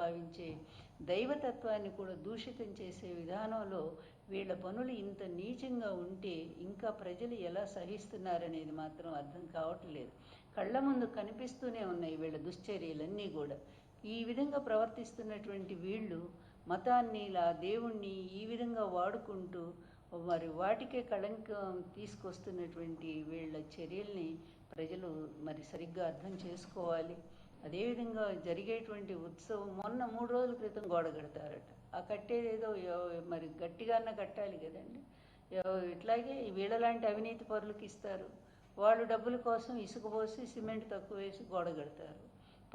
భావించే దైవతత్వాన్ని కూడా దూషితం చేసే విధానంలో వీళ్ళ పనులు ఇంత నీచంగా ఉంటే ఇంకా ప్రజలు ఎలా సహిస్తున్నారనేది మాత్రం అర్థం కావట్లేదు. కళ్ళ ముందు కనిపిస్తూనే ఉన్నాయి వీళ్ళ దుశ్చర్యలన్నీ కూడా. ఈ విధంగా ప్రవర్తిస్తున్నటువంటి వీళ్ళు మతాన్ని ఇలా దేవుణ్ణి ఈ విధంగా వాడుకుంటూ మరి వాటికే కళంకం తీసుకొస్తున్నటువంటి వీళ్ళ చర్యల్ని ప్రజలు మరి సరిగ్గా అర్థం చేసుకోవాలి. అదేవిధంగా జరిగేటువంటి ఉత్సవం మొన్న మూడు రోజుల క్రితం గోడ కడతారట. ఆ కట్టేదేదో మరి గట్టిగానే కట్టాలి కదండి. ఇట్లాగే వీళ్ళలాంటి అవినీతి పరులకు ఇస్తారు. వాళ్ళు డబ్బుల కోసం ఇసుక పోసి సిమెంట్ తక్కువ వేసి గోడ కడతారు.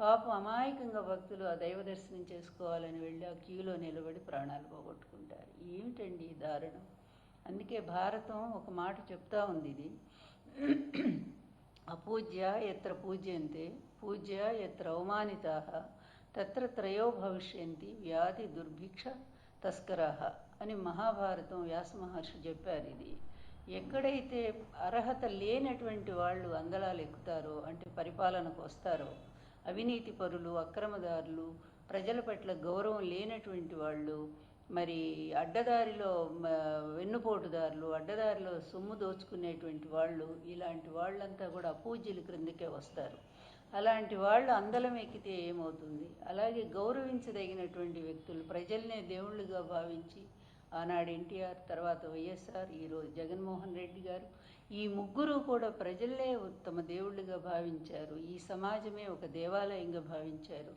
పాపం అమాయకంగా భక్తులు ఆ దైవ దర్శనం చేసుకోవాలని వెళ్ళి ఆ క్యూలో నిలబడి ప్రాణాలు పోగొట్టుకుంటారు. ఏమిటండి దారుణం? అందుకే భారతం ఒక మాట చెప్తా ఉంది ఇది. అపూజ్య ఎత్ర పూజ్యంతే పూజ్య ఎత్ర అవమానితా తత్ర త్రయో భవిష్యంతి వ్యాధి దుర్భిక్ష తస్కరా అని మహాభారతం వ్యాస మహర్షి చెప్పారు ఇది. ఎక్కడైతే అర్హత లేనటువంటి వాళ్ళు అందలాలు ఎక్కుతారో అంటే పరిపాలనకు వస్తారో అవినీతి పరులు అక్రమదారులు ప్రజల పట్ల గౌరవం లేనటువంటి వాళ్ళు మరి అడ్డదారిలో వెన్నుపోటుదారులు అడ్డదారిలో సొమ్ము దోచుకునేటువంటి వాళ్ళు ఇలాంటి వాళ్ళంతా కూడా అపూజ్యుల క్రిందకే వస్తారు. అలాంటి వాళ్ళు అందలం ఎక్కితే ఏమవుతుంది? అలాగే గౌరవించదగినటువంటి వ్యక్తులు ప్రజల్నే దేవుళ్ళుగా భావించి ఆనాడు ఎన్టీఆర్ తర్వాత వైఎస్ఆర్ ఈరోజు జగన్మోహన్ రెడ్డి గారు ఈ ముగ్గురు కూడా ప్రజల్లే తమ దేవుళ్ళుగా భావించారు. ఈ సమాజమే ఒక దేవాలయంగా భావించారు.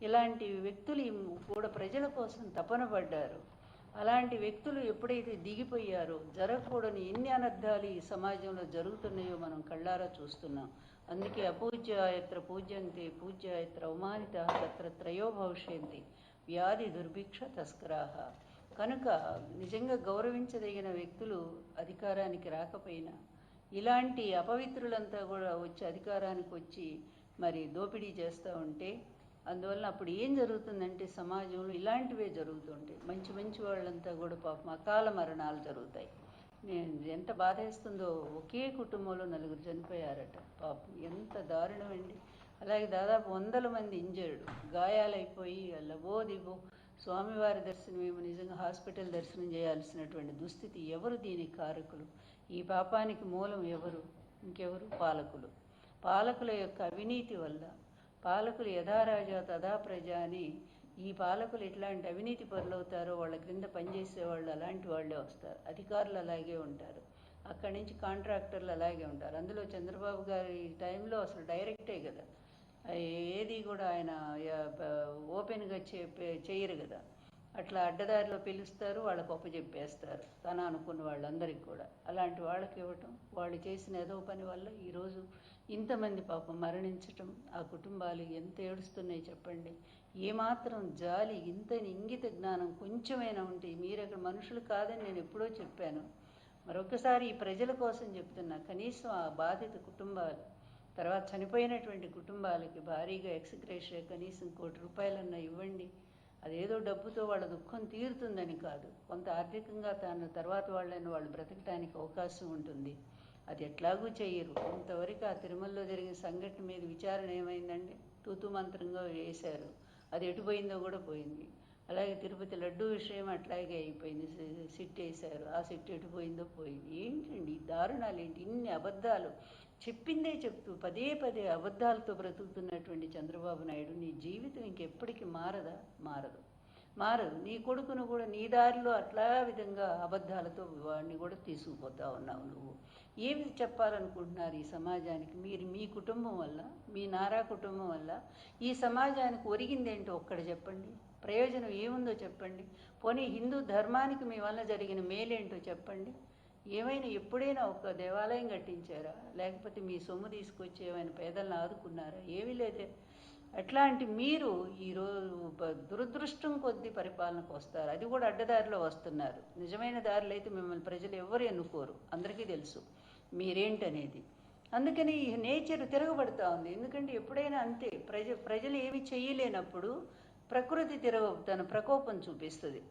ఇలాంటి వ్యక్తులు కూడా ప్రజల కోసం తపన పడ్డారు. అలాంటి వ్యక్తులు ఎప్పుడైతే దిగిపోయారో జరగకూడని ఎన్ని అనర్థాలు ఈ సమాజంలో జరుగుతున్నాయో మనం కళ్ళారా చూస్తున్నాం. అందుకే అపూజ్యాయత్ర పూజ్యంతే పూజ్యాయత్ర అవమానిత తత్ర త్రయో భవిష్యంతి వ్యాధి దుర్భిక్ష తస్కరాహ కనుక నిజంగా గౌరవించదగిన వ్యక్తులు అధికారానికి రాకపోయినా ఇలాంటి అపవిత్రులంతా కూడా వచ్చి అధికారానికి వచ్చి మరి దోపిడీ చేస్తూ ఉంటే అందువల్ల అప్పుడు ఏం జరుగుతుందంటే సమాజంలో ఇలాంటివే జరుగుతుంటాయి. మంచి మంచి వాళ్ళంతా కూడా పాపం అకాల మరణాలు జరుగుతాయి. నేను ఎంత బాధేస్తుందో ఒకే కుటుంబంలో నలుగురు చనిపోయారట. పాపం ఎంత దారుణం అండి అలాగే దాదాపు వందల మంది ఇంజర్డ్ గాయాలైపోయి లబో దిబో స్వామివారి దర్శనం ఏమో నిజంగా హాస్పిటల్ దర్శనం చేయాల్సినటువంటి దుస్థితి ఎవరు దీనికి కారకులు? ఈ పాపానికి మూలం ఎవరు? ఇంకెవరు? పాలకులు. పాలకుల యొక్క అవినీతి వల్ల పాలకులు యథారాజా తదా ప్రజ అని. ఈ పాలకులు ఎట్లాంటి అవినీతి పరులవుతారో వాళ్ళ క్రింద పనిచేసే వాళ్ళు అలాంటి వాళ్ళే వస్తారు. అధికారులు అలాగే ఉంటారు. అక్కడి నుంచి కాంట్రాక్టర్లు అలాగే ఉంటారు. అందులో చంద్రబాబు గారి టైంలో అసలు డైరెక్టే కదా. ఏది కూడా ఆయన ఓపెన్గా చెప్పే చేయరు కదా. అట్లా అడ్డదారిలో పిలుస్తారు వాళ్ళకు చెప్పేస్తారు తన అనుకున్న వాళ్ళందరికీ కూడా. అలాంటి వాళ్ళకి ఇవ్వటం వాళ్ళు చేసిన ఏదో పని వల్ల ఈరోజు ఇంతమంది పాపం మరణించటం ఆ కుటుంబాలు ఎంత ఏడుస్తున్నాయి చెప్పండి. ఏమాత్రం జాలి ఇంత ఇంగిత జ్ఞానం కొంచెమైనా ఉంటే మీరు అక్కడ మనుషులు కాదని నేను ఎప్పుడో చెప్పాను. మరొకసారి ఈ ప్రజల కోసం చెప్తున్నా కనీసం ఆ బాధిత కుటుంబాలు తర్వాత చనిపోయినటువంటి కుటుంబాలకి భారీగా ఎక్స్గ్రేషియా కనీసం కోటి రూపాయలన్నా ఇవ్వండి. డబ్బుతో వాళ్ళ దుఃఖం తీరుతుందని కాదు. కొంత ఆర్థికంగా తాను తర్వాత వాళ్ళని వాళ్ళు బ్రతకడానికి అవకాశం ఉంటుంది. అది ఎట్లాగూ చేయరు ఇంతవరకు ఆ తిరుమలలో జరిగిన సంఘటన మీద విచారణ ఏమైందండి? తూతు మంత్రంగా వేశారు. అది ఎటు పోయిందో కూడా పోయింది. అలాగే తిరుపతి లడ్డు విషయం అట్లాగే అయిపోయింది. సిట్ వేశారు. ఆ సిట్ ఎటు పోయిందో పోయింది. ఏంటండి దారుణాలు? ఏంటి? ఇన్ని అబద్ధాలు? చెప్పిందే చెప్తూ పదే పదే అబద్ధాలతో బ్రతుకుతున్నటువంటి చంద్రబాబు నాయుడు నీ జీవితం ఇంకెప్పటికీ మారదా? మారదు. మారదు నీ కొడుకును కూడా నీ దారిలో అట్లా విధంగా అబద్ధాలతో వాడిని కూడా తీసుకుపోతా ఉన్నావు నువ్వు. ఏమి చెప్పాలనుకుంటున్నారు ఈ సమాజానికి? మీరు మీ కుటుంబం వల్ల మీ నారా కుటుంబం వల్ల ఈ సమాజానికి ఒరిగిందేంటో ఒక్కడ చెప్పండి. ప్రయోజనం ఏముందో చెప్పండి. పోనీ హిందూ ధర్మానికి మీ వల్ల జరిగిన మేలేంటో చెప్పండి. ఏమైనా ఎప్పుడైనా ఒక దేవాలయం కట్టించారా? లేకపోతే మీ సొమ్ము తీసుకొచ్చి ఏమైనా పేదలను ఆదుకున్నారా? ఏమీ లేదే. అట్లాంటి మీరు ఈరోజు దురదృష్టం కొద్దీ పరిపాలనకు వస్తారు. అది కూడా అడ్డదారిలో వస్తున్నారు. నిజమైన దారిలో అయితే మిమ్మల్ని ప్రజలు ఎవరు ఎన్నుకోరు. అందరికీ తెలుసు మీరేంటనేది. అందుకని ఈ నేచర్ తిరగబడుతూ ఉంది. ఎందుకంటే ఎప్పుడైనా అంతే ప్రజ ప్రజలు ఏమి చేయలేనప్పుడు ప్రకృతి తిరగ తన ప్రకోపం చూపిస్తుంది.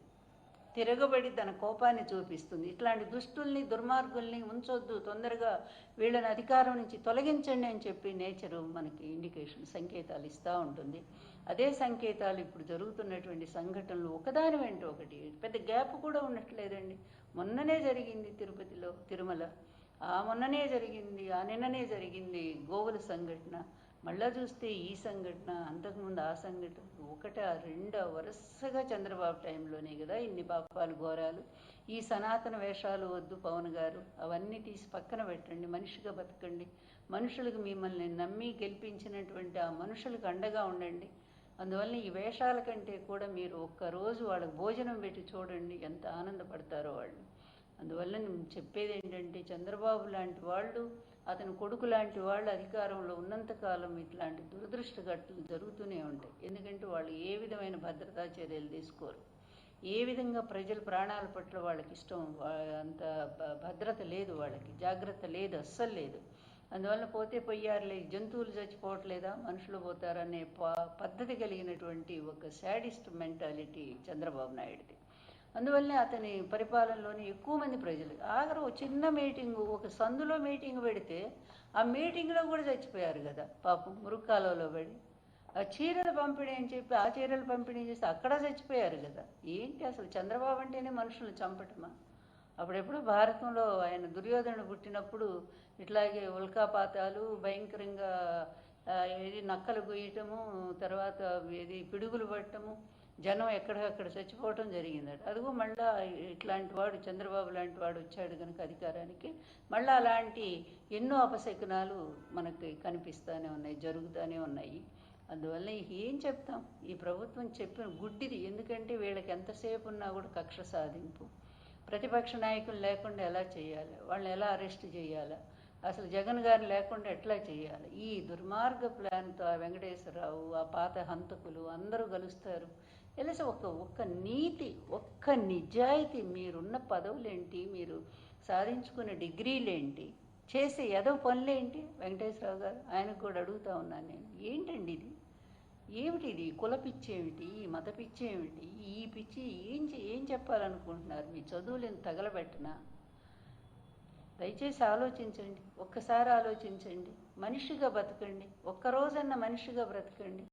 తిరగబడి తన కోపాన్ని చూపిస్తుంది. ఇట్లాంటి దుష్టుల్ని దుర్మార్గుల్ని ఉంచొద్దు. తొందరగా వీళ్ళని అధికారం నుంచి తొలగించండి అని చెప్పి నేచరు మనకి ఇండికేషన్ సంకేతాలు ఇస్తూ ఉంటుంది. అదే సంకేతాలు ఇప్పుడు జరుగుతున్నటువంటి సంఘటనలు ఒకదాని వెంట ఒకటి. పెద్ద గ్యాప్ కూడా ఉండట్లేదండి. మొన్ననే జరిగింది తిరుపతిలో తిరుమల. ఆ మొన్ననే జరిగింది ఆ నిన్ననే జరిగింది గోవుల సంఘటన. మళ్ళా చూస్తే ఈ సంఘటన అంతకుముందు ఆ సంఘటన ఒకట రెండో వరుసగా చంద్రబాబు టైంలోనే కదా ఇన్ని పాపాలు ఘోరాలు. ఈ సనాతన వేషాలు వద్దు పవన్ గారు. అవన్నీ తీసి పక్కన పెట్టండి మనిషిగా బతకండి. మనుషులకు మిమ్మల్ని నమ్మి గెలిపించినటువంటి ఆ మనుషులకు అండగా ఉండండి. అందువల్ల ఈ వేషాల కంటే కూడా మీరు ఒక్కరోజు వాళ్ళకి భోజనం పెట్టి చూడండి ఎంత ఆనందపడతారో వాళ్ళు. అందువల్ల నేను చెప్పేది ఏంటంటే చంద్రబాబు లాంటి వాళ్ళు అతని కొడుకు లాంటి వాళ్ళు అధికారంలో ఉన్నంతకాలం ఇట్లాంటి దురదృష్ట ఘటనలు జరుగుతూనే ఉంటాయి. ఎందుకంటే వాళ్ళు ఏ విధమైన భద్రతా చర్యలు తీసుకోరు. ఏ విధంగా ప్రజల ప్రాణాల పట్ల వాళ్ళకి ఇష్టం అంత భ- భద్రత లేదు వాళ్ళకి జాగ్రత్త లేదు అస్సలు లేదు. అందువల్ల పోతే పొయ్యారులే జంతువులు చచ్చిపోవట్లేదా మనుషులు పోతారనే ప- పద్ధతి కలిగినటువంటి ఒక శాడిస్ట్ మెంటాలిటీ చంద్రబాబు నాయుడిది. అందువల్లనే అతని పరిపాలనలోని ఎక్కువ మంది ప్రజలు. ఆఖరు ఒక చిన్న మీటింగు ఒక సందులో మీటింగ్ పెడితే ఆ మీటింగ్లో కూడా చచ్చిపోయారు కదా. పాపం మురుక్కాలలో పడి. ఆ చీరల పంపిణీ అని చెప్పి ఆ చీరలు పంపిణీ చేసి అక్కడ చచ్చిపోయారు కదా. ఏంటి అసలు చంద్రబాబు అంటేనే మనుషులు చంపటమా? అప్పుడెప్పుడు భారతంలో ఆయన దుర్యోధనుడు పుట్టినప్పుడు ఇట్లాగే ఉల్కాపాతాలు భయంకరంగా ఏది నక్కలు గొయ్యటము తర్వాత ఏది పిడుగులు పట్టము జనం ఎక్కడికక్కడ చచ్చిపోవటం జరిగిందట. అదిగో మళ్ళా ఇట్లాంటి వాడు చంద్రబాబు లాంటి వాడు వచ్చాడు కనుక అధికారానికి. మళ్ళీ అలాంటి ఎన్నో అపశకునాలు మనకి కనిపిస్తూనే ఉన్నాయి జరుగుతూనే ఉన్నాయి. అందువల్ల ఏం చెప్తాం? ఈ ప్రభుత్వం చెప్పిన గుడ్డిది. ఎందుకంటే వీళ్ళకి ఎంతసేపు ఉన్నా కూడా కక్ష సాధింపు. ప్రతిపక్ష నాయకులు లేకుండా ఎలా చేయాలి? వాళ్ళని ఎలా అరెస్ట్ చేయాలి? అసలు జగన్ గారిని లేకుండా ఎట్లా చేయాలి? ఈ దుర్మార్గ ప్లాన్తో ఆ వెంకటేశ్వరరావు ఆ పాత హంతకులు అందరూ కలుస్తారు. తెలుసా ఒక ఒక్క నీతి ఒక్క నిజాయితీ మీరున్న పదవులేంటి? మీరు సాధించుకున్న డిగ్రీలేంటి? చేసే ఏదో పనులేంటి? వెంకటేశ్వరరావు గారు ఆయనకు కూడా అడుగుతా ఉన్నాను నేను. ఏంటండి ఇది? ఏమిటి ఇది కుల పిచ్చి ఏమిటి ఈ మత పిచ్చి ఏమిటి ఈ పిచ్చి ఏం చే- ఏం చెప్పాలనుకుంటున్నారు? మీ చదువులను తగలబెట్టనా? దయచేసి ఆలోచించండి. ఒక్కసారి ఆలోచించండి. మనిషిగా బతకండి. ఒక్కరోజన్న మనిషిగా బ్రతకండి.